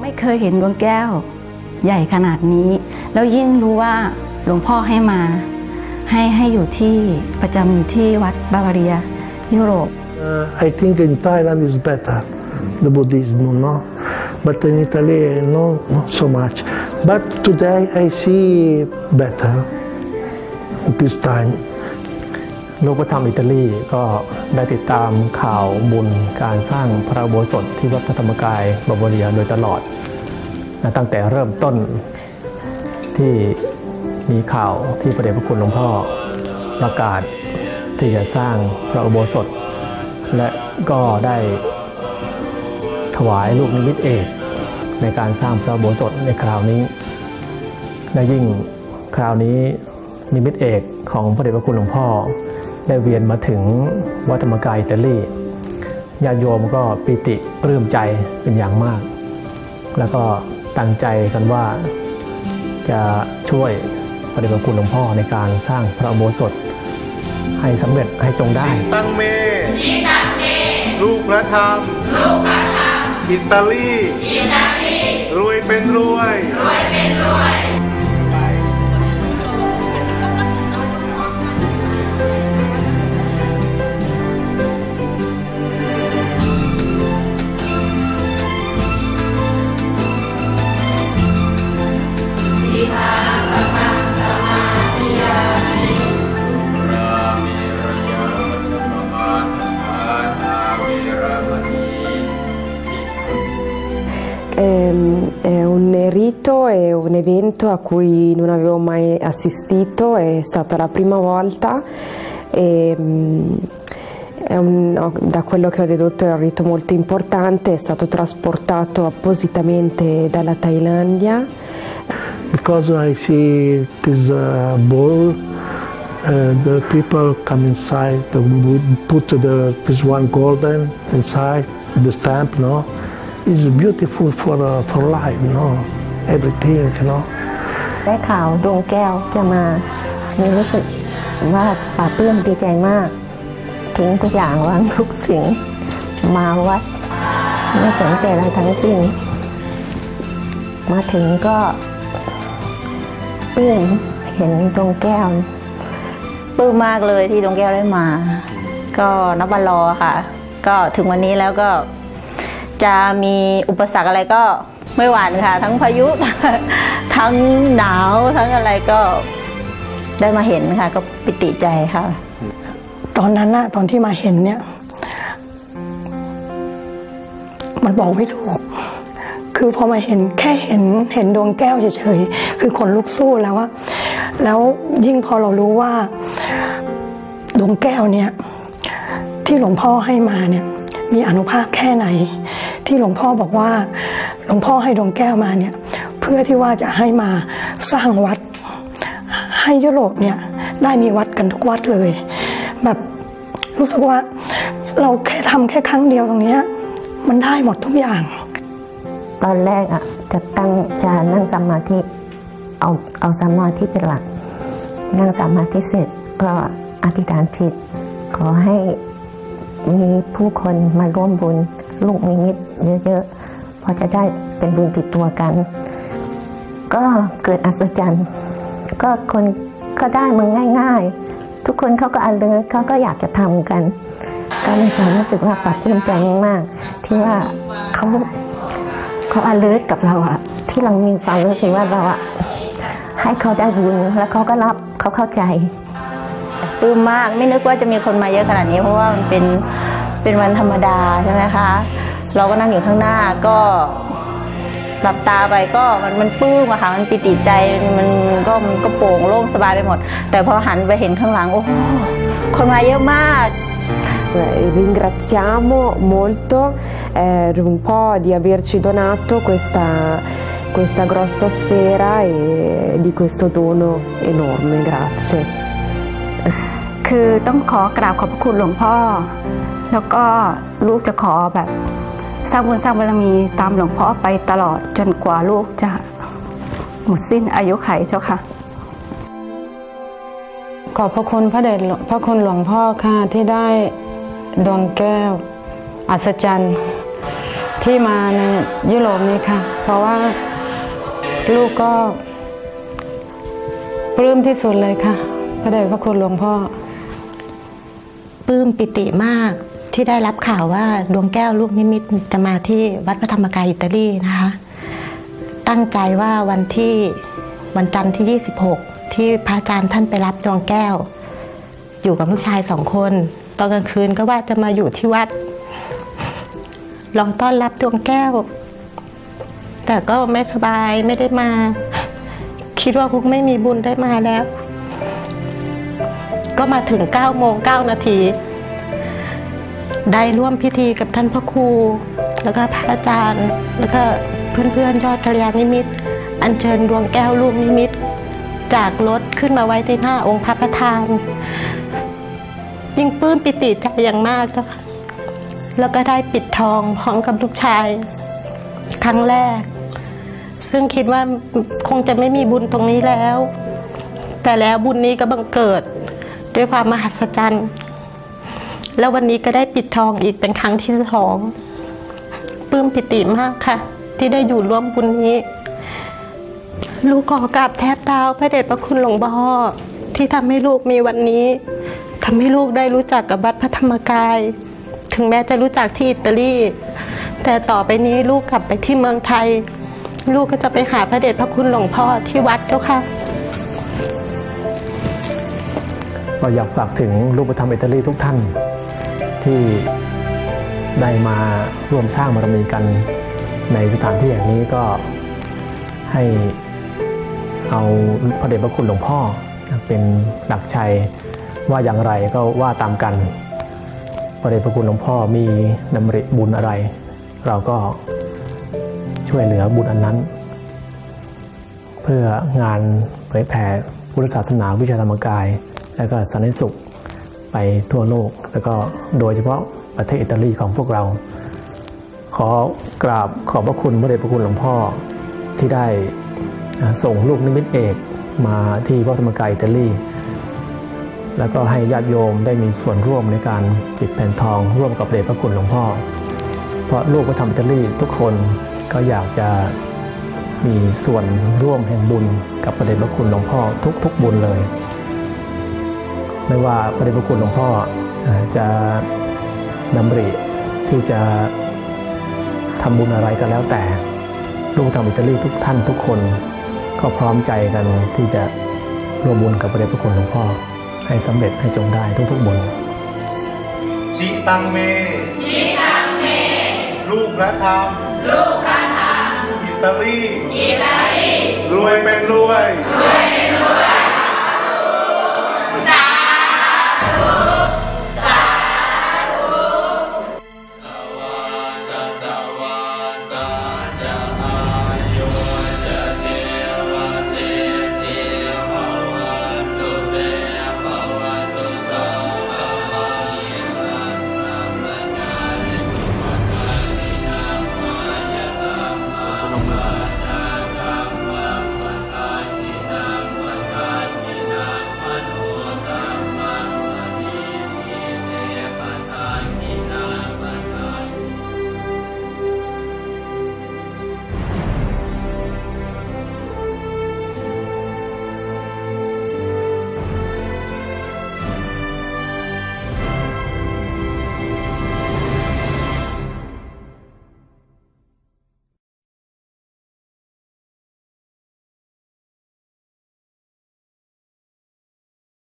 ไม่เคยเห็นดวงแก้วใหญ่ขนาดนี้ แล้วยิ่งรู้ว่าหลวงพ่อให้มา ให้ให้อยู่ที่ประจำอยู่ที่วัดบาวาเรียยุโรป Uh, I think in Thailand is better, the Buddhism, no? But in Italy, no, not so much. But today I see better this time. ลูกพระธรรมอิตาลีก็ได้ติดตามข่าวบุญการสร้างพระอุโบสถที่วัดพระธรรมกายบวรเรียโดยตลอดนะตั้งแต่เริ่มต้นที่มีข่าวที่พระเดชพระคุณหลวงพ่อประกาศที่จะสร้างพระอุโบสถ และก็ได้ถวายลูกนิมิตเอกในการสร้างพระอุโบสถในคราวนี้ และยิ่งคราวนี้นิมิตเอกของพระเดชพระคุณหลวงพ่อ ได้เวียนมาถึงวัดธรรมกายอิตาลีญาติโยมก็ปิติปลื้มใจเป็นอย่างมาก แล้วก็ตั้งใจกันว่าจะช่วยพระเดชพระคุณหลวงพ่อในการสร้างพระอุโบสถให้สำเร็จให้จงได้ตังเมลูกพระธรรม อิตาลีรวยเป็นรวยรา evento a cui non avevo mai assistito, è stata la prima volta e mm, un- da quello che ho dedotto è un rito molto importante, è stato trasportato appositamente dalla Thailandia Because I see this uh, ball, uh, the people come inside, would put the, this one golden inside, the stamp, no? It's beautiful for, uh, for life, no? Everything, you know? ได้ข่าวดวงแก้วจะมามีรู้สึกว่าปลาบปลื้มดีใจมาก ทิ้งทุกอย่างวางทุกสิ่ง มาวัดไม่สนใจอะไรทั้งสิ้น มาถึงก็ปื้มเห็นดวงแก้วปื้มมากเลยที่ดวงแก้วได้มา ก็นับวันรอค่ะ ก็ถึงวันนี้แล้วก็จะมีอุปสรรคอะไรก็ ไม่หวั่นค่ะ ทั้งพายุ ทั้งหนาวทั้งอะไรก็ได้มาเห็นค่ะ ก็ปิติใจค่ะ ตอนนั้นนะตอนที่มาเห็นเนี่ย มันบอกไม่ถูก คือพอมาเห็นแค่เห็นเห็นดวงแก้วเฉยๆคือขนลุกสู้แล้วว่าแล้วยิ่งพอเรารู้ว่าดวงแก้วเนี่ย ที่หลวงพ่อให้มาเนี่ย มีอนุภาพแค่ไหน ที่หลวงพ่อบอกว่าหลวงพ่อให้ดวงแก้วมาเนี่ยเพื่อที่ว่าจะให้มาสร้างวัด ให้ยุโรปเนี่ยได้มีวัดกันทุกวัดเลย แบบรู้สึกว่าเราแค่ทำแค่ครั้งเดียวตรงนี้มันได้หมดทุกอย่าง ตอนแรกอะจะตั้งจะนั่งสมาธิเอาเอาสมาธิเป็นหลัก นั่งสมาธิเสร็จก็อธิษฐานจิต ขอให้มีผู้คนมาร่วมบุญ ลูกนิมิตเยอะๆพอจะได้เป็นบุญติดตัวกัน ก็เกิดอัศจรรย์ ก็คนก็ได้มันง่าย ๆ ทุกคนเขาก็อันเลิศเขาก็อยากจะทำกัน ก็มีความรู้สึกว่าปรับปลื้มใจมาก ที่ว่าเขาเขาอ alert กับเราอะที่เรามีความรู้สึกว่าเราอะให้เขาได้บุญแล้วเขาก็รับเขาเข้าใจปลื้มมากไม่นึกว่าจะมีคนมาเยอะขนาดนี้เพราะว่ามันเป็น เป็นวันธรรมดาใช่ไหมคะ เราก็นั่งอยู่ข้างหน้าก็หลับตาไปก็มันมันปื้มอะค่ะมันปิติใจมันมันก็มันก็โปร่งโล่งสบายไปหมด แต่พอหันไปเห็นข้างหลังโอ้คนมาเยอะมาก Ringraziamo molto eh, un po' di averci donato questa, questa grossa sfera e di questo dono enorme, grazie. คือต้องขอกราบขอบพระคุณหลวงพ่อ แล้วก็ลูกจะขอแบบสร้างบุญสร้างบารมีตามหลวงพ่อไปตลอดจนกว่าลูกจะหมดสิ้นอายุไขเจ้าค่ะ ขอบพระคุณพระเดชหลวงพระคุณหลวงพ่อค่ะที่ได้ดวงแก้ว อัศจรรย์ ที่มาในยุโรปนี้ค่ะ เพราะว่าลูกก็ปลื้มที่สุดเลยค่ะ พระเดชพระคุณหลวงพ่อ ปลื้มปิติมากที่ได้รับข่าวว่าดวงแก้วลูกนิมิตจะมาที่วัดพระธรรมกายอิตาลีนะคะ ตั้งใจว่าวันที่วันจันทร์ที่ 26 ที่พระอาจารย์ท่านไปรับดวงแก้ว อยู่กับลูกชายสองคน ตอนกลางคืนก็ว่าจะมาอยู่ที่วัดรอต้อนรับดวงแก้ว แต่ก็ไม่สบายไม่ได้มา คิดว่าคงไม่มีบุญได้มาแล้ว ก็มาถึง9โมง9นาที ได้ร่วมพิธีกับท่านพระครู แล้วก็พระอาจารย์ แล้วก็เพื่อนๆยอดกัลยาณนิมิตรอัญเชิญดวงแก้วลูกนิมิตรจากรถขึ้นมาไว้ที่หน้าองค์พระประธาน ยิ่งปลื้มปิติใจอย่างมากจ้ะแล้วก็ได้ปิดทองพร้อมกับลูกชาย ครั้งแรก ซึ่งคิดว่าคงจะไม่มีบุญตรงนี้แล้ว แต่แล้วบุญนี้ก็บังเกิด ด้วยความมหัศจรรย์ แล้ววันนี้ก็ได้ปิดทองอีกเป็นครั้งที่สองปลื้มปิติมากค่ะ ที่ได้อยู่ร่วมบุญนี้ ลูกขอกราบแทบเท้าพระเดชพระคุณหลวงพ่อที่ทำให้ลูกมีวันนี้ทำให้ลูกได้รู้จักกับวัดพระธรรมกาย ถึงแม้จะรู้จักที่อิตาลี แต่ต่อไปนี้ลูกกลับไปที่เมืองไทย ลูกก็จะไปหาพระเดชพระคุณหลวงพ่อที่วัดเจ้าค่ะ ก็อยากฝากถึงรูปธรรมอิตาลีทุกท่าน ที่ได้มาร่วมสร้างบารมีกันในสถานที่อย่างนี้ก็ให้เอาพระเดชพระคุณหลวงพ่อเป็นหลักชัยว่าอย่างไรก็ว่าตามกัน พระเดชพระคุณหลวงพ่อมีดำริบุญอะไร เราก็ช่วยเหลือบุญอันนั้น เพื่องานเผยแผ่พุทธศาสนาวิชาธรรมกาย และก็สันติสุขไปทั่วโลก แล้วก็โดยเฉพาะประเทศอิตาลีของพวกเรา ขอกราบขอบพระคุณพระเดชพระคุณหลวงพ่อที่ได้ส่งลูกนิมิตเอกมาที่วัดธรรมกายอิตาลี แล้วก็ให้ญาติโยมได้มีส่วนร่วมในการปิดแผ่นทองร่วมกับเดชพระคุณหลวงพ่อ เพราะลูกพระธรรมอิตาลีทุกคนก็อยากจะมีส่วนร่วมแห่งบุญกับพระเดชพระคุณหลวงพ่อทุกๆบุญเลย ไม่ว่าพระเดชพระคุณหลวงพ่อจะดำริที่จะทำบุญอะไรก็แล้วแต่ลูกทำอิตาลีทุกท่านทุกคน ก็พร้อมใจกันที่จะร่วมบุญกับพระเดชพระคุณหลวงพ่อ ให้สำเร็จให้จงได้ทุกๆบุญชิตังเมชิตังเม ลูกพระธรรมลูกพระธรรมอิตาลีอิตาลีรวยเป็นรวยรวยเป็น